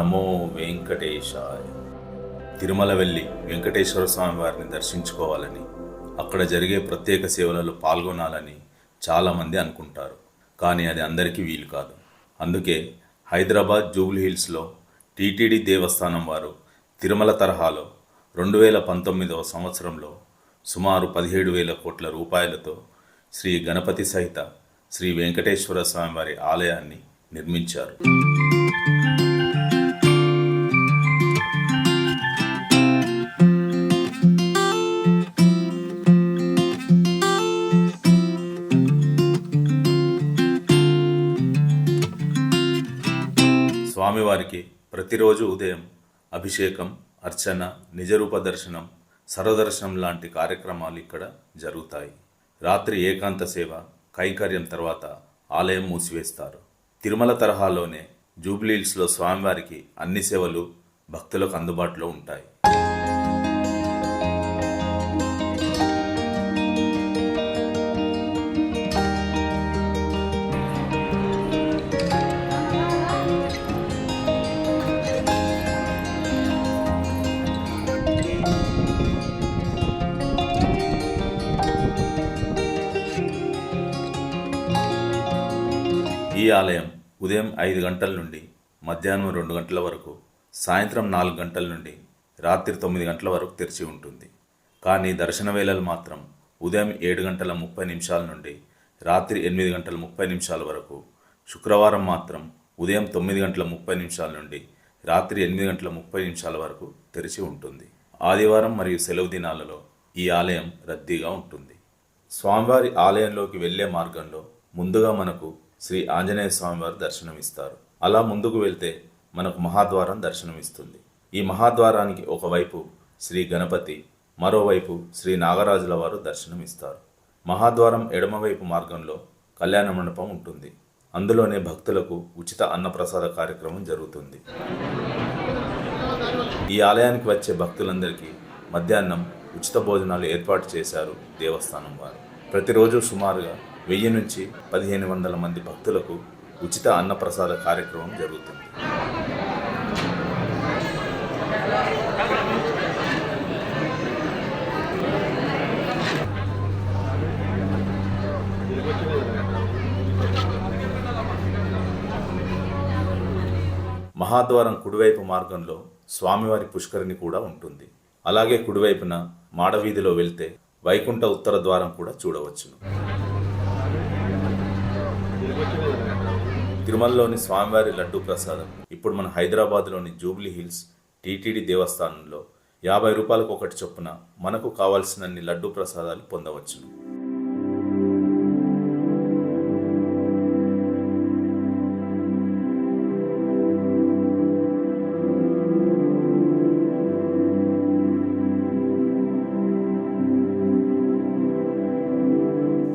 నమో వెంకటేశాయ. తిరుమల వెళ్ళి వెంకటేశ్వర స్వామి వారిని దర్శించుకోవాలని అక్కడ జరిగే ప్రత్యేక సేవలలో పాల్గొనాలని చాలామంది అనుకుంటారు. కానీ అది అందరికీ వీలు కాదు. అందుకే హైదరాబాద్ జూబ్లీ హిల్స్లో టీటీడీ దేవస్థానం వారు తిరుమల తరహాలో రెండు వేల పంతొమ్మిదవ సంవత్సరంలో సుమారు పదిహేడు వేల కోట్ల రూపాయలతో శ్రీ గణపతి సహిత శ్రీ వెంకటేశ్వర స్వామివారి ఆలయాన్ని నిర్మించారు. స్వామివారికి ప్రతిరోజు ఉదయం అభిషేకం అర్చన నిజరూప దర్శనం సర్వదర్శనం లాంటి కార్యక్రమాలు ఇక్కడ జరుగుతాయి. రాత్రి ఏకాంత సేవ కైకర్యం తర్వాత ఆలయం మూసివేస్తారు. తిరుమల తరహాలోనే జూబ్లీహిల్స్లో స్వామివారికి అన్ని సేవలు భక్తులకు అందుబాటులో ఉంటాయి. ఈ ఆలయం ఉదయం ఐదు గంటల నుండి మధ్యాహ్నం రెండు గంటల వరకు సాయంత్రం నాలుగు గంటల నుండి రాత్రి తొమ్మిది గంటల వరకు తెరిచి ఉంటుంది. కానీ దర్శన వేళలు మాత్రం ఉదయం ఏడు గంటల ముప్పై నిమిషాల నుండి రాత్రి ఎనిమిది గంటల ముప్పై నిమిషాల వరకు శుక్రవారం మాత్రం ఉదయం తొమ్మిది గంటల ముప్పై నిమిషాల నుండి రాత్రి ఎనిమిది గంటల ముప్పై నిమిషాల వరకు తెరిచి ఉంటుంది. ఆదివారం మరియు సెలవు దినాలలో ఈ ఆలయం రద్దీగా ఉంటుంది. స్వామివారి ఆలయంలోకి వెళ్ళే మార్గంలో ముందుగా మనకు శ్రీ ఆంజనేయ స్వామివారు దర్శనమిస్తారు. అలా ముందుకు వెళ్తే మనకు మహాద్వారం దర్శనమిస్తుంది. ఈ మహాద్వారానికి ఒకవైపు శ్రీ గణపతి మరోవైపు శ్రీ నాగరాజుల వారు దర్శనమిస్తారు. మహాద్వారం ఎడమవైపు మార్గంలో కళ్యాణ మండపం ఉంటుంది. అందులోనే భక్తులకు ఉచిత అన్నప్రసాద కార్యక్రమం జరుగుతుంది. ఈ ఆలయానికి వచ్చే భక్తులందరికీ మధ్యాహ్నం ఉచిత భోజనాలు ఏర్పాటు చేశారు దేవస్థానం వారు. ప్రతిరోజు సుమారుగా వెయ్యి నుంచి పదిహేను వందల మంది భక్తులకు ఉచిత అన్నప్రసాద కార్యక్రమం జరుగుతుంది. మహాద్వారం కుడివైపు మార్గంలో స్వామివారి పుష్కరిణి కూడా ఉంటుంది. అలాగే కుడివైపున మాడవీధిలో వెళ్తే వైకుంఠ ఉత్తర ద్వారం కూడా చూడవచ్చును. తిరుమలలోని స్వామివారి లడ్డూ ప్రసాదం. ఇప్పుడు మన హైదరాబాద్లోని జూబ్లీ హిల్స్ టీటీడీ దేవస్థానంలో యాభై రూపాయలకు ఒకటి చొప్పున మనకు కావాల్సినన్ని లడ్డూ ప్రసాదాలు పొందవచ్చును.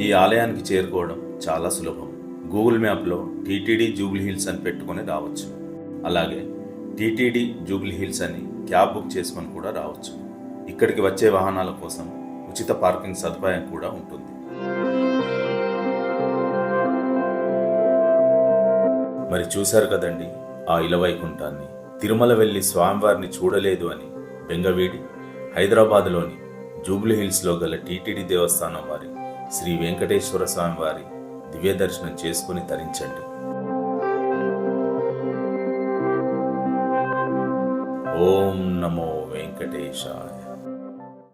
ఈ ఆలయానికి చేరుకోవడం చాలా సులభం. గూగుల్ మ్యాప్లో టీటీడీ జూబ్లీ హిల్స్ అని పెట్టుకొని రావచ్చు. అలాగే టీటీడీ జూబ్లీ హిల్స్ అని క్యాబ్ బుక్ చేసుకొని కూడా రావచ్చు. ఇక్కడికి వచ్చే వాహనాల కోసం ఉచిత పార్కింగ్ సదుపాయం కూడా ఉంటుంది. మరి చూశారు కదండి ఆ ఇలవైకుంఠాన్ని తిరుమల వెళ్ళి స్వామివారిని చూడలేదు అని బెంగవీడి హైదరాబాద్లోని జూబ్లీ హిల్స్లో గల టీటీడీ దేవస్థానం వారి శ్రీ వెంకటేశ్వర స్వామివారి దివ్య దర్శనం చేసుకుని తరించండి. ఓం నమో వెంకటేశాయ.